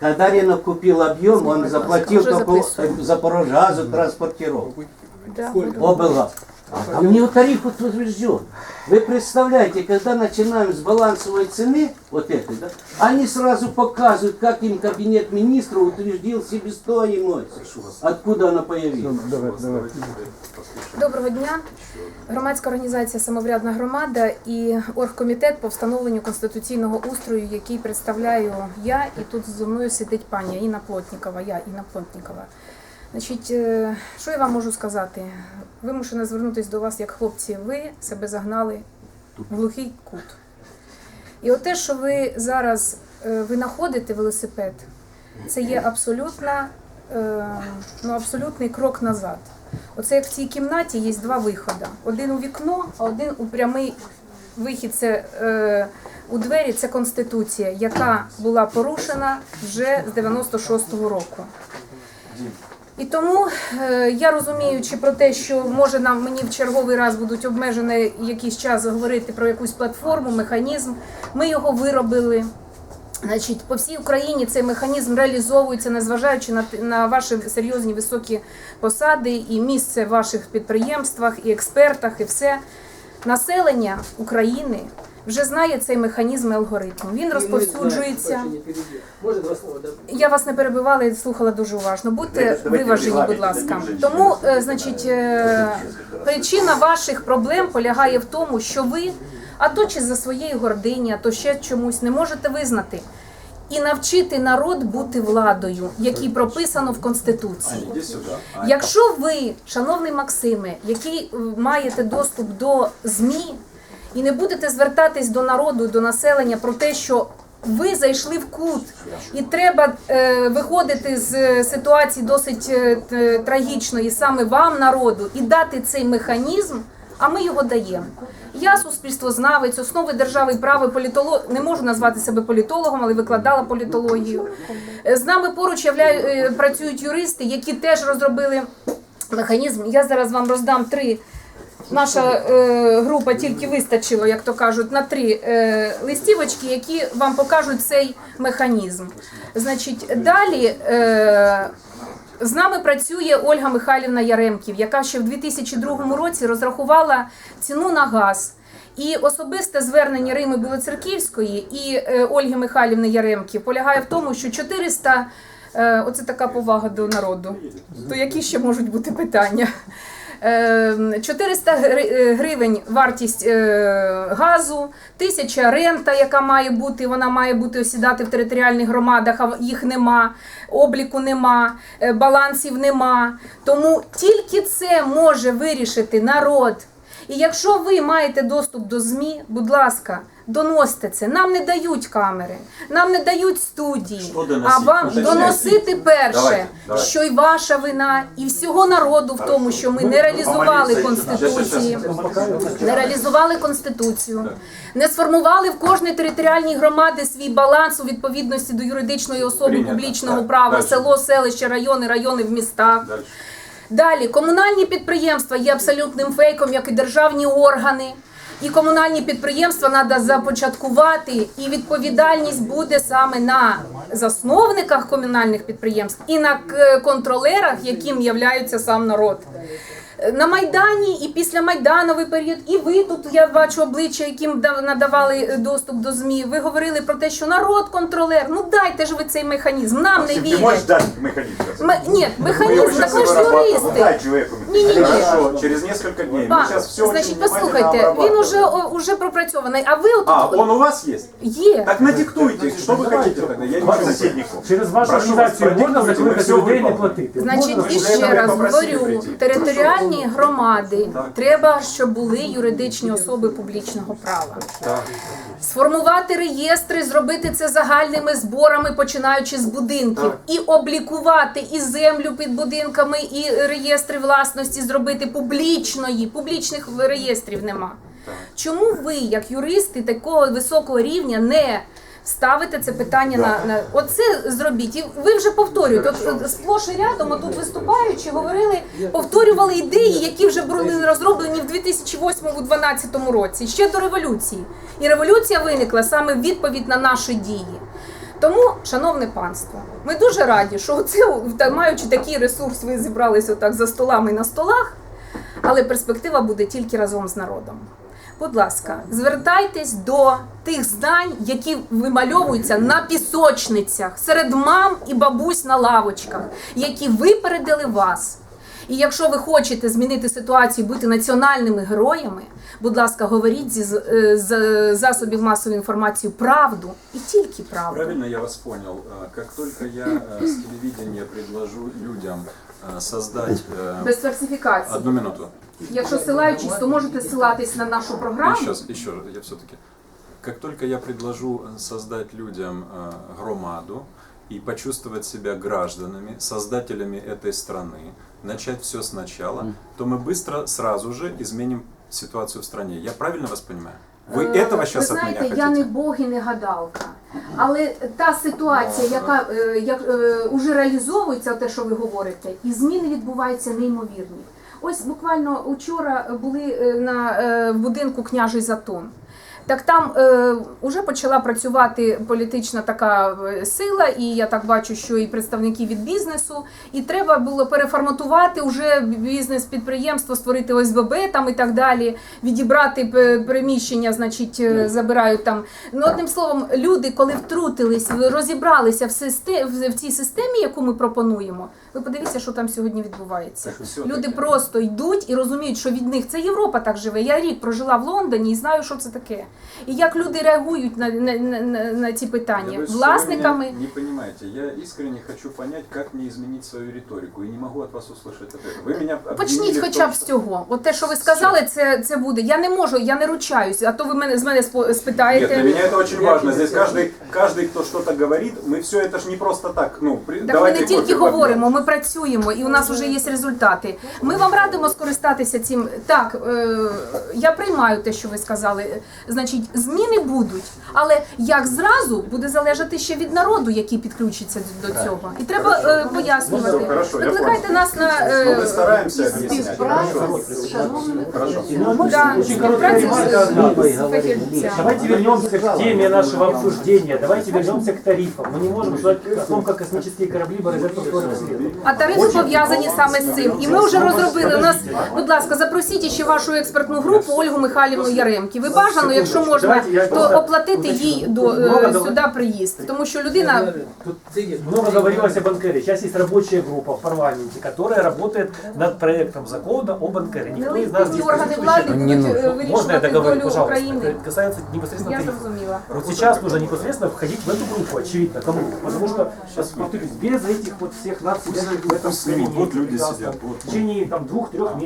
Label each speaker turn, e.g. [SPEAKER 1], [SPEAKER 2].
[SPEAKER 1] Когда рынок купил объем, он заплатил
[SPEAKER 2] Уже
[SPEAKER 1] только
[SPEAKER 2] записываю.
[SPEAKER 1] Запорожгазу транспортировку.
[SPEAKER 2] Да.
[SPEAKER 1] облгаз. А мне вот тариф вот утвержден. Вы представляете, когда начинаем с балансовой цены, вот этой, да, они сразу показывают, как им кабинет министра утвердил себестоимость. Откуда она появилась?
[SPEAKER 2] Доброго дня. Громадська організація Самоврядна громада і оргкомітет по встановленню конституційного устрою, який представляю я, і тут зі мною сидить пані Інна Плотнікова. Я Інна Плотнікова. Значить, е, що я вам можу сказати? Вимушена звернутися до вас як хлопці. Ви себе загнали в глухий кут. І от те, що ви зараз е, винаходите велосипед, це є абсолютна, е, ну, абсолютний крок назад. Оце як в цій кімнаті є два виходи. Один у вікно, а один у прямий вихід. Це е, у двері це конституція, яка була порушена вже з 96-го року. І тому е, я розуміючи про те, що може нам мені в черговий раз будуть обмежені якийсь час говорити про якусь платформу, механізм, ми його виробили. Значить, по всій Україні цей механізм реалізовується, незважаючи на, на ваші серйозні високі посади і місце в ваших підприємствах, і експертах, і все. Населення України вже знає цей механізм і алгоритм. Він розповсюджується.
[SPEAKER 3] Може два слова.
[SPEAKER 2] Я вас не перебивала і слухала дуже уважно. Будьте виважені, будь ласка. Тому, е, значить, е, причина ваших проблем полягає в тому, що ви, а то чи за своєї гордині, а то ще чомусь не можете визнати. І навчити народ бути владою, який прописано в Конституції. Якщо ви, шановний Максиме, який е, маєте доступ до ЗМІ і не будете звертатись до народу, до населення про те, що ви зайшли в кут, і треба е, виходити з е, ситуації досить е, трагічної саме вам, народу, і дати цей механізм, а ми його даємо. Я суспільствознавець, основи держави права, політолог, не можу назвати себе політологом, але викладала політологію. Е, З нами поруч являю, е, працюють юристи, які теж розробили механізм. Я зараз вам роздам три. Наша е, група тільки вистачило, як то кажуть, на три е, листівочки, які вам покажуть цей механізм. Значить, далі е, з нами працює Ольга Михайлівна Яремків, яка ще в 2002 році розрахувала ціну на газ. І особисте звернення Рими Білоцерківської і е, Ольги Михайлівни Яремків полягає в тому, що 400, е, оце така повага до народу, то які ще можуть бути питання? Е, 400 е, гривень вартість е, газу, 1000 рента, яка має бути, вона має бути осідати в територіальних громадах, а їх нема, обліку нема, е, балансів нема. Тому тільки це може вирішити народ. І якщо ви маєте доступ до ЗМІ, будь ласка, доносьте це. Нам не дають камери, нам не дають студії. А вам доносити перше, що й ваша вина, і всього народу в тому, що ми не реалізували конституції, не реалізували конституцію, не сформували в кожній територіальній громаді свій баланс у відповідності до юридичної особи публічного права, село, селище, райони, райони в містах. Далі. Комунальні підприємства є абсолютним фейком, як і державні органи. І комунальні підприємства треба започаткувати, і відповідальність буде саме на засновниках комунальних підприємств і на контролерах, яким являється сам народ. На Майдані і після Майдановий період, і ви тут я бачу обличчя, яким надавали е, доступ до ЗМІ. Ви говорили про те, що народ контролер. Ну дайте ж ви цей механізм. Нам не
[SPEAKER 4] Ты можешь
[SPEAKER 2] вірять.
[SPEAKER 4] дать механизм?
[SPEAKER 2] М- ні, механізм також юристи.
[SPEAKER 4] Дай человеку
[SPEAKER 2] Ні, ні, ні.
[SPEAKER 5] Хорошо, через несколько дней. Мы сейчас все
[SPEAKER 2] значить, послухайте, він уже уже пропрацьований. А ви
[SPEAKER 5] А, он у вас есть?
[SPEAKER 2] є.
[SPEAKER 5] Так надиктуйте, что вы хотите тогда? Я не
[SPEAKER 6] Через вашу
[SPEAKER 5] Прошу
[SPEAKER 6] організацію
[SPEAKER 5] вас,
[SPEAKER 6] можна
[SPEAKER 5] продиктуйте, ми
[SPEAKER 6] закликати
[SPEAKER 5] все
[SPEAKER 6] людей не
[SPEAKER 5] виконуємо.
[SPEAKER 6] платити?
[SPEAKER 2] Значить, і ще раз
[SPEAKER 5] попросили
[SPEAKER 2] говорю,
[SPEAKER 5] прийти.
[SPEAKER 2] територіальні громади треба, щоб були юридичні особи публічного права. Сформувати реєстри, зробити це загальними зборами, починаючи з будинків, і облікувати і землю під будинками, і реєстри власності зробити публічної, публічних реєстрів нема. Чому ви, як юристи такого високого рівня, не ставите це питання на, на оце зробіть? І ви вже повторюєте. От, от сплош і рядом, отут виступаючи, говорили, повторювали ідеї, які вже були розроблені в 2008-2012 році, ще до революції. І революція виникла саме в відповідь на наші дії. Тому, шановне панство, ми дуже раді, що та- маючи такий ресурс, ви зібралися отак за столами і на столах, але перспектива буде тільки разом з народом Будь ласка, звертайтесь до тих знань, які вимальовуються на пісочницях серед мам і бабусь на лавочках, які випередили вас. І якщо ви хочете змінити ситуацію, бути національними героями, будь ласка, говоріть зі з, е, з засобів масової інформації правду і тільки правду.
[SPEAKER 5] Правильно я вас понял. Э, Как только я э, с телевидения предложу людям э, создать... э,
[SPEAKER 2] Без фальсифікації.
[SPEAKER 5] Одну минуту.
[SPEAKER 2] Якщо силаючись, то можете силатись на нашу програму.
[SPEAKER 5] Еще, еще, я все-таки. Как только я предложу э, создать людям э, громаду и почувствовать себя гражданами, создателями этой страны, начать все сначала, то мы быстро сразу же изменим ситуацию в стране. Я правильно вас понимаю? Вы
[SPEAKER 2] Е,
[SPEAKER 5] этого сейчас
[SPEAKER 2] ви
[SPEAKER 5] от меня
[SPEAKER 2] знаєте,
[SPEAKER 5] хотите?
[SPEAKER 2] я не Бог і не гадалка. Але та ситуація, яка е, як, е, уже реалізовується, те, що ви говорите, і зміни відбуваються неймовірні. Ось буквально учора були е, на е, будинку княжий Затон. Так там е, вже почала працювати політична така е, сила, і я так бачу, що і представники від бізнесу, і треба було переформатувати вже бізнес-підприємство, створити ОСББ там і так далі, відібрати приміщення, значить, е, забирають там. Ну, одним словом, люди, коли втрутились, розібралися в, систе- в, в цій системі, яку ми пропонуємо, ви подивіться, що там сьогодні відбувається. Люди просто йдуть і розуміють, що від них це Європа так живе. Я рік прожила в Лондоні і знаю, що це таке. І як люди реагують на, на, на, на, на ці
[SPEAKER 5] Да
[SPEAKER 2] питання
[SPEAKER 5] вы всё
[SPEAKER 2] власниками.
[SPEAKER 5] меня Не понимаете, я искренне хочу понять, как мне изменить свою риторику, и не могу от вас услышать ответа. Вы меня
[SPEAKER 2] Почніть
[SPEAKER 5] обвинили в
[SPEAKER 2] хоча
[SPEAKER 5] том,
[SPEAKER 2] б з
[SPEAKER 5] что-
[SPEAKER 2] цього. От те, що ви сказали, це, це буде. Я не можу, я не ручаюсь, а то ви мене з мене спо-
[SPEAKER 5] Нет,
[SPEAKER 2] спитаєте.
[SPEAKER 5] для меня это очень важно. Здесь каждый, каждый, кто что-то говорит, мы все это ж не просто так. Ну, при-
[SPEAKER 2] Так ми
[SPEAKER 5] давайте
[SPEAKER 2] не тільки
[SPEAKER 5] кофе попьем.
[SPEAKER 2] говоримо, ми працюємо, і у нас вже є результати. Ми вам радимо скористатися цим. Так, е, я приймаю те, що ви сказали. Значить, зміни будуть, але як зразу буде залежати ще від народу, який підключиться до цього. І треба е, пояснювати.
[SPEAKER 5] Ну, хорошо, я
[SPEAKER 2] Викликайте
[SPEAKER 5] понял.
[SPEAKER 2] нас на
[SPEAKER 5] Ну, мы
[SPEAKER 2] е,
[SPEAKER 5] стараемся объяснять.
[SPEAKER 4] Співпраця
[SPEAKER 5] Хорошо.
[SPEAKER 4] з шановними
[SPEAKER 5] Хорошо.
[SPEAKER 2] да,
[SPEAKER 6] Очень короткая
[SPEAKER 2] співпраця
[SPEAKER 6] ремарка
[SPEAKER 2] з-
[SPEAKER 6] одна.
[SPEAKER 2] з фахівцями.
[SPEAKER 6] Давайте вернемся к теме нашего обсуждения. Давайте вернемся к тарифам. Мы не можем судить о том, как космические корабли бороздят повторно следует.
[SPEAKER 2] А тарифи пов'язані саме з цим. І ми вже розробили. У нас, будь ласка, запросіть ще вашу експертну групу Ольгу Михайлівну Яремки. Ви бажано, якщо можна,
[SPEAKER 6] Давайте я
[SPEAKER 2] то
[SPEAKER 6] просто
[SPEAKER 2] оплатити їй до е,
[SPEAKER 6] Много давай.
[SPEAKER 2] сюди приїзд, тому що людина
[SPEAKER 3] Тут денег
[SPEAKER 6] Много говорилось о банкере. Сейчас есть рабочая группа в парламенте, которая работает над проектом закона о банкере. Никто из нас здесь
[SPEAKER 2] нелегітимні органи
[SPEAKER 6] присутствующих-
[SPEAKER 2] влади будуть е,
[SPEAKER 6] Можно я
[SPEAKER 2] вирішувати
[SPEAKER 6] договорю,
[SPEAKER 2] долю
[SPEAKER 6] пожалуйста?
[SPEAKER 2] України.
[SPEAKER 6] Это касается непосредственно
[SPEAKER 2] Я
[SPEAKER 6] тарифов.
[SPEAKER 2] зрозуміла.
[SPEAKER 6] Вот сейчас нужно непосредственно входить в эту группу, очевидно, кому? Потому что, сейчас повторюсь, без этих вот всех нас, сидящих в этом
[SPEAKER 5] с ними,
[SPEAKER 6] кабинете,
[SPEAKER 5] вот люди
[SPEAKER 6] прекрасно,
[SPEAKER 5] сидят, вот.
[SPEAKER 6] в течение там двух-трех месяцев